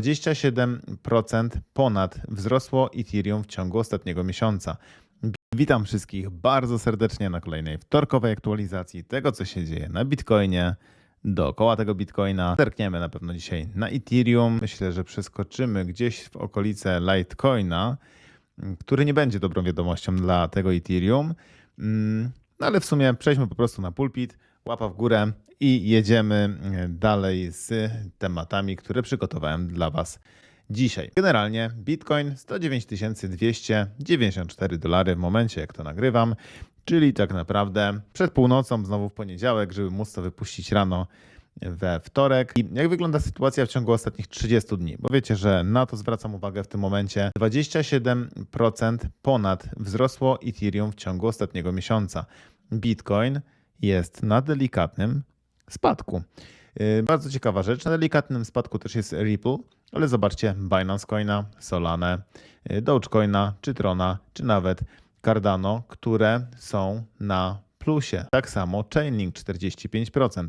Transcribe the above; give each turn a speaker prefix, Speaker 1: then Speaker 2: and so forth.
Speaker 1: 27% ponad wzrosło Ethereum w ciągu ostatniego miesiąca. Witam wszystkich bardzo serdecznie na kolejnej wtorkowej aktualizacji tego, co się dzieje na Bitcoinie, dookoła tego Bitcoina. Zerkniemy na pewno dzisiaj na Ethereum. Myślę, że przeskoczymy gdzieś w okolice Litecoina, który nie będzie dobrą wiadomością dla tego Ethereum. No ale w sumie przejdźmy po prostu na pulpit, łapa w górę i jedziemy e, dalej z tematami, które przygotowałem dla Was dzisiaj. Generalnie Bitcoin 109 294 dolary w momencie, jak to nagrywam, czyli tak naprawdę przed północą, znowu w poniedziałek, żeby móc to wypuścić rano we wtorek. I jak wygląda sytuacja w ciągu ostatnich 30 dni? Bo wiecie, że na to zwracam uwagę w tym momencie. 27% ponad wzrosło Ethereum w ciągu ostatniego miesiąca. Bitcoin jest na delikatnym spadku. Yy, Bardzo ciekawa rzecz. Na delikatnym spadku też jest Ripple, ale zobaczcie Binance Coina, Solana, yy, Dogecoina, czy Trona, czy nawet Cardano, które są na plusie. Tak samo Chainlink 45%.